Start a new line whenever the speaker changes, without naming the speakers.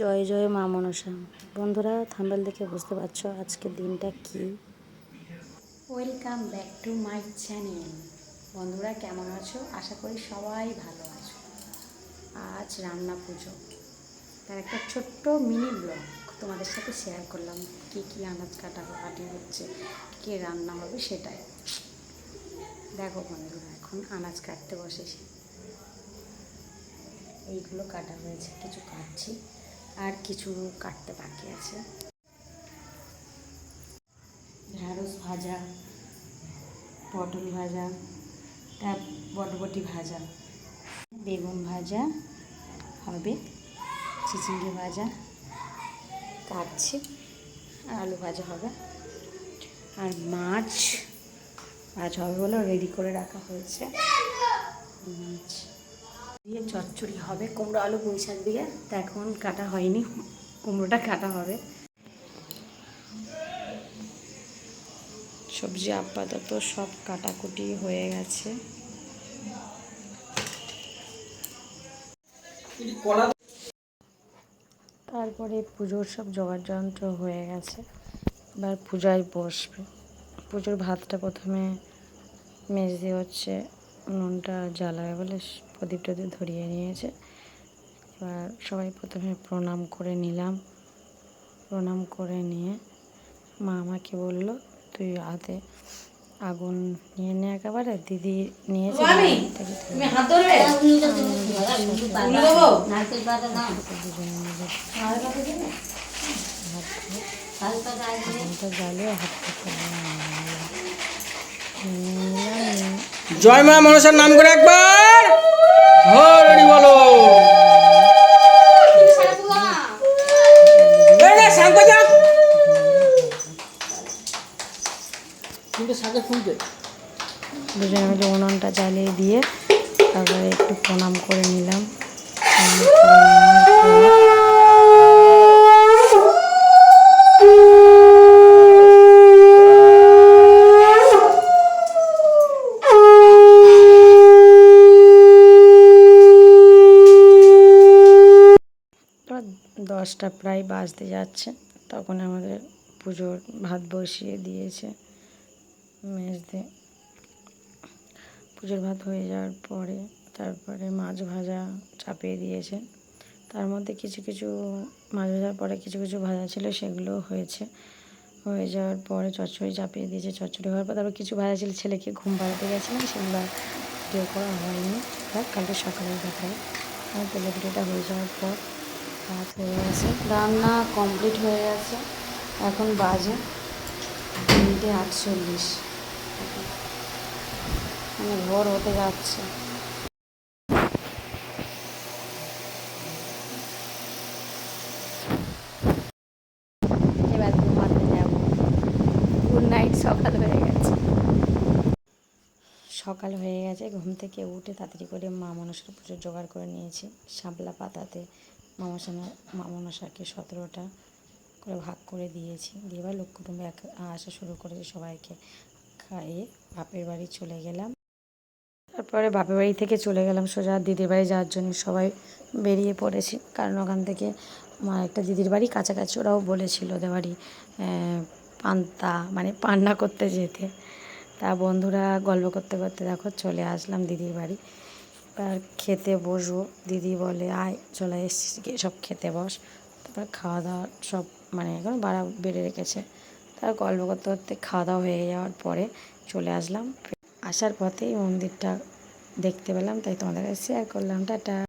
জয় জয় মা মনসা। বন্ধুরা, থাম্বেল দেখে বুঝতে পারছ আজকের দিনটা কি? Welcome back to my channel. বন্ধুরা, কেমন আছো? আশা করি সবাই ভালো আছো। আজ রান্না পুজো। তার একটা ছোট্ট মিনি ব্লগ তোমাদের সাথে শেয়ার করলাম। কি কি আনাজ কাটা কাটি হচ্ছে কে রান্না হবে সেটাই। দেখো বন্ধুরা, এখন আনাজ কাটতে বসেছি। এইগুলো কাটা হয়েছে, কিছু কাটছি। আর কিছু কাটতে বাকি আছে। ঢ্যাঁড়স ভাজা, পটল ভাজা, তা বটবটি ভাজা, বেগুন ভাজা, হবে চিচিঙ্গে ভাজা, কাটছি, আলু ভাজা হবে, আর মাছ মাছ হবে বলে রেডি করে রাখা হয়েছে। চচ্চড়ি হবে, কুমড়ো, আলু পুঁই দিয়ে। তা এখন কাটা হয়নি, কুমড়োটা কাটা হবে। সবজি, আপাতত সব কাটাকুটি হয়ে গেছে। তারপরে পুজোর সব জোগাড় যন্ত্র হয়ে গেছে। এবার পূজায় বসবে। পুজোর ভাতটা প্রথমে মেজ হচ্ছে, নুনটা জ্বালাবে বলে প্রদীপ টদীপ ধরিয়ে নিয়েছে। এবার সবাই প্রথমে প্রণাম করে নিলাম। প্রণাম করে নিয়ে মা আমাকে বলল তুই হাতে আগুন নিয়ে নে একেবারে। দিদি নিয়েছে নিলাম
জয় মা মনসার নাম করে একবার। হরি বলো। কিন্তু শাকে
দুজনে মিলে উনুনটা জ্বালিয়ে দিয়ে তারপরে একটু প্রণাম করে নিলাম প্রণাম করে নেওয়ার পর এবার দশটা প্রায় বাজতে যাচ্ছে। তখন আমাদের পুজোর ভাত বসিয়ে দিয়েছে মেজদে। পুজোর ভাত হয়ে যাওয়ার পরে তারপরে মাছ ভাজা চাপিয়ে দিয়েছে। তার মধ্যে কিছু কিছু মাছ ভাজার পরে কিছু কিছু ভাজা ছিল, সেগুলো হয়েছে। হয়ে যাওয়ার পরে চচ্চড়ি চাপিয়ে দিয়েছে। চচ্চড়ি হওয়ার পর তারপর কিছু ভাজা ছিল, ছেলেকে ঘুম পাড়াতে গেছিলাম, সেগুলো ভিডিও করা হয়নি। কালকে সকালের ব্যাপারে আমার তেলে ভিডিওটা হয়ে যাওয়ার পর ভাত হয়ে গেছে। রান্না কমপ্লিট হয়ে গেছে। এখন বাজে তিনটে আটচল্লিশ। মানে ভোর হতে যাচ্ছে। এবার নাইট, সকাল হয়ে গেছে। সকাল হয়ে গেছে, ঘুম থেকে উঠে তাড়াতাড়ি করে মা মানুষের পুজোর জোগাড় করে নিয়েছি। শাপলা পাতাতে মা মনসা মা মনসাকে সতেরোটা করে ভাগ করে দিয়েছি। দিয়ে এবার লোক কুটুম্বে আসা শুরু করেছি সবাইকে। খাইয়ে বাপের বাড়ি চলে গেলাম। তারপরে বাপের বাড়ি থেকে চলে গেলাম সোজা দিদির বাড়ি যাওয়ার জন্য। সবাই বেরিয়ে পড়েছি। কারণ ওখান থেকে আমার একটা দিদির বাড়ি, কাছাকাছি ওরাও বলেছিল ওদের বাড়ি পান্তা মানে পান্না করতে যেতে। তা বন্ধুরা গল্প করতে করতে দেখো চলে আসলাম দিদির বাড়ি। এবার খেতে বসবো। দিদি বলে, আয়, চলে এসছিস গিয়ে সব খেতে বস। তারপর খাওয়া দাওয়া সব মানে এখন বাড়া বেড়ে রেখেছে। তার গল্প করতে করতে খাওয়া দাওয়া হয়ে যাওয়ার পরে চলে আসলাম। আসার পথেই মন্দিরটা দেখতে পেলাম, তাই তোমাদের কাছে শেয়ার করলাম। টাটা।